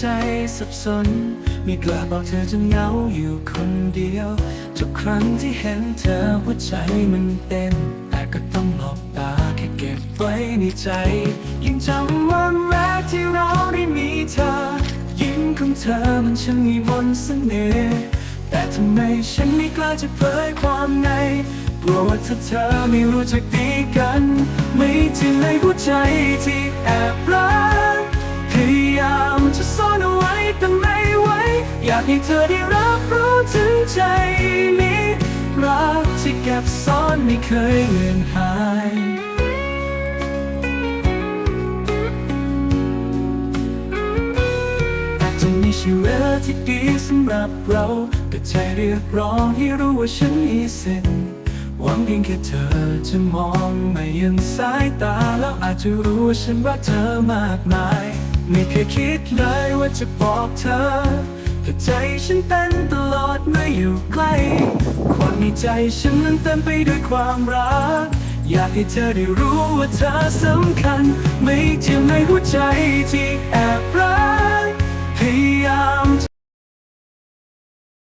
ใจสับสน ไม่กล้าบอกเธอจนเหงาอยู่คนเดียว ทุกครั้งที่เห็นเธอหัวใจมันเต้น แต่ก็ต้องหลบตาแค่เก็บไว้ในใจยังจำวันแรกที่เราได้มีเธอ ยิ้มของเธอมันช่างมีมนเสน่ห์แต่ทำไมฉันไม่กล้าจะเผยความในกลัวว่าถ้าเธอไม่รู้จักดีกัน ไม่จริงในหัวใจที่แอบรัก อยากให้เธอได้รับรู้ถึงใจนี้ รักที่เก็บซ่อนไม่เคยเลือนหายอาจจะม่ใช่เวลาที่ดีสำหรับเราแต่ใจเรียกร้องให้รู้ว่าฉันมีสิทธิ์หวังเพียงแค่เธอจะมองไม่ยันสายตาแล้วอาจจะรู้ว่าฉันรักเธอมากมาย ไม่เคยคิดเลยว่าจะบอกเธอ ใจฉันเต้นตลอดเมื่ออยู่ใกล้ ความในใจฉันนั้นเต็มไปด้วยความรัก อยากให้เธอได้รู้ว่าเธอสำคัญ ไม่เจียมในหัวใจที่แอบรัก